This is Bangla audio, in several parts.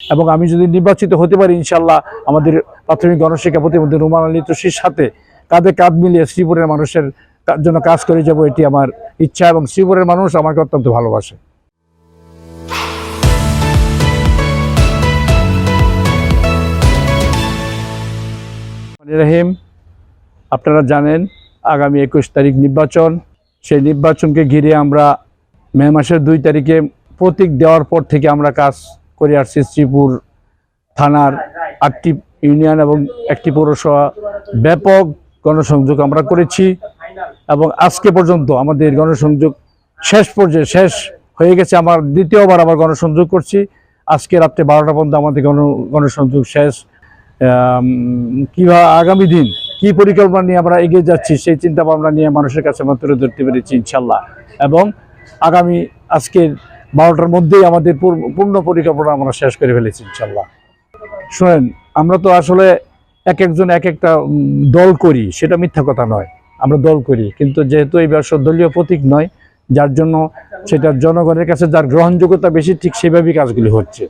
এবং আমি যদি নির্বাচিত হতে পারি ইনশাল্লাহ আমাদের প্রাথমিক গণশিক্ষা প্রতিমন্ত্রী রুমান আলী তুষির সাথে কাঁধে কাঁধ মিলিয়ে শ্রীপুরের মানুষের জন্য কাজ করে যাব, এটি আমার ইচ্ছা এবং শ্রীপুরের মানুষ আমাকে অত্যন্ত ভালোবাসে। রহিম, আপনারা জানেন আগামী একুশ তারিখ নির্বাচন। সেই নির্বাচনকে ঘিরে আমরা মে মাসের দুই তারিখে প্রতীক দেওয়ার পর থেকে আমরা কাজ করে আসছি শ্রীপুর থানার আটটি ইউনিয়ন এবং একটি পৌরসভা। ব্যাপক গণসংযোগ আমরা করেছি এবং আজকে পর্যন্ত আমাদের গণসংযোগ শেষ পর্যায়ে শেষ হয়ে গেছে। আমার দ্বিতীয়বার আবার গণসংযোগ করছি। আজকে রাত্রে বারোটা পর্যন্ত আমাদের গণ, গণসংযোগ শেষ। কীভাবে আগামী দিন কি পরিকল্পনা নিয়ে আমরা এগিয়ে যাচ্ছি সেই চিন্তা ভাবনা নিয়ে মানুষের কাছে আমরা তুলে ধরতে পেরেছি ইনশাল্লাহ। এবং আগামী আজকের বারোটার মধ্যেই আমাদের পূর্ণ পরিকল্পনা আমরা শেষ করে ফেলেছি, ইনশাল্লাহ। শোনেন, আমরা তো আসলে এক একজন এক একটা দল করি, সেটা মিথ্যা কথা নয়। আমরা দল করি, কিন্তু যেহেতু এই ব্যবসা দলীয় প্রতীক নয়, যার জন্য সেটা জনগণের কাছে যার গ্রহণযোগ্যতা বেশি, ঠিক সেভাবেই কাজগুলি হচ্ছে।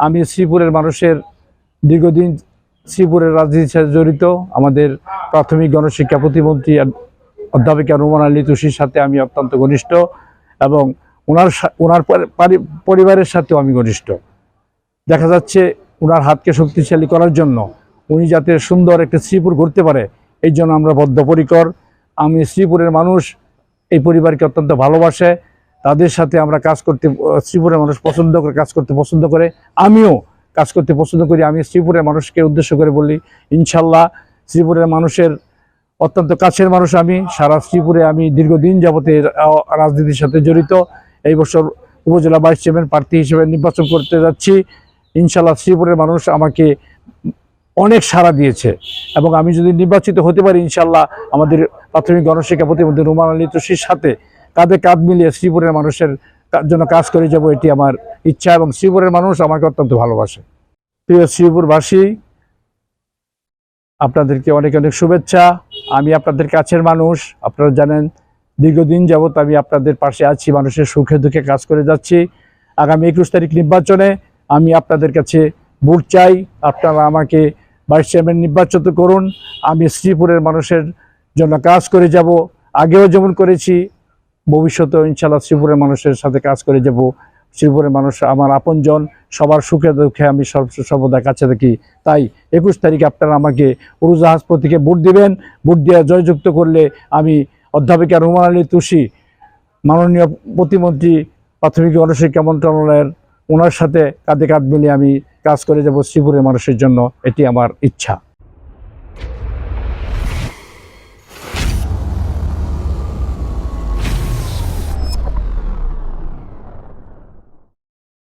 আমি শ্রীপুরের মানুষের দীর্ঘদিন শ্রীপুরের রাজনীতির সাথে জড়িত, আমাদের প্রাথমিক গণশিক্ষা প্রতিমন্ত্রী অধ্যাপিকা রুমান আলী তুষির সাথে আমি অত্যন্ত ঘনিষ্ঠ এবং ওনার ওনার পরিবারের সাথেও আমি ঘনিষ্ঠ। দেখা যাচ্ছে ওনার হাতকে শক্তিশালী করার জন্য উনি যাতে সুন্দর একটা শ্রীপুর ঘুরতে পারে, এই জন্য আমরা বদ্ধপরিকর। আমি শ্রীপুরের মানুষ, এই পরিবারকে অত্যন্ত ভালোবাসে। তাদের সাথে আমরা কাজ করতে, শ্রীপুরের মানুষ পছন্দ করে, কাজ করতে পছন্দ করে। আমিও কাজ করতে পছন্দ করি। আমি শ্রীপুরের মানুষকে উদ্দেশ্য করে বলি, ইনশাল্লাহ শ্রীপুরের মানুষের অত্যন্ত কাছের মানুষ আমি। সারা শ্রীপুরে আমি দীর্ঘদিন যাবতে রাজনীতির সাথে জড়িত। এই বছর উপজেলা ভাইস চেয়ারম্যান প্রার্থী হিসেবে নির্বাচন করতে যাচ্ছি। ইনশাল্লাহ শ্রীপুরের মানুষ আমাকে অনেক সাড়া দিয়েছে এবং আমি যদি নির্বাচিত হতে পারি ইনশাল্লাহ আমাদের প্রাথমিক গণশিক্ষা প্রতিমন্ত্রী রুমান আলী তুষির সাথে কাঁধে কাঁধ মিলিয়ে শ্রীপুরের মানুষের জন্য কাজ করে যাব, এটি আমার ইচ্ছা এবং শ্রীপুরের মানুষ আমাকে অত্যন্ত ভালোবাসে। প্রিয় শ্রীপুরবাসী, আপনাদেরকে অনেক অনেক শুভেচ্ছা। আমি আপনাদের কাছের মানুষ, আপনারা জানেন দীর্ঘদিন যাবৎ আমি আপনাদের পাশে আছি, মানুষের সুখে দুঃখে কাজ করে যাচ্ছি। আগামী একুশ তারিখ নির্বাচনে আমি আপনাদের কাছে ভোট চাই, আপনারা আমাকে ভাইস চেয়ারম্যান নির্বাচিত করুন। আমি শ্রীপুরের মানুষের জন্য কাজ করে যাব, আগেও যেমন করেছি, ভবিষ্যতেও ইনশাল্লাহ শ্রীপুরের মানুষের সাথে কাজ করে যাব। শ্রীপুরের মানুষ আমার আপনজন, সবার সুখে দুঃখে আমি সর্ব সর্বদা কাছে থাকি। তাই একুশ তারিখে আপনারা আমাকে উড়োজাহাজ প্রতীকে ভোট দিবেন। ভোট দিয়ে জয়যুক্ত করলে আমি অধ্যাপিকা রুমান আলী তুষি, মাননীয় প্রতিমন্ত্রী প্রাথমিক গণশিক্ষা মন্ত্রণালয়ের ওনার সাথে কাঁধে কাঁধ মিলিয়ে আমি কাজ করে যাব শ্রীপুরের মানুষের জন্য। এটি আমার ইচ্ছা।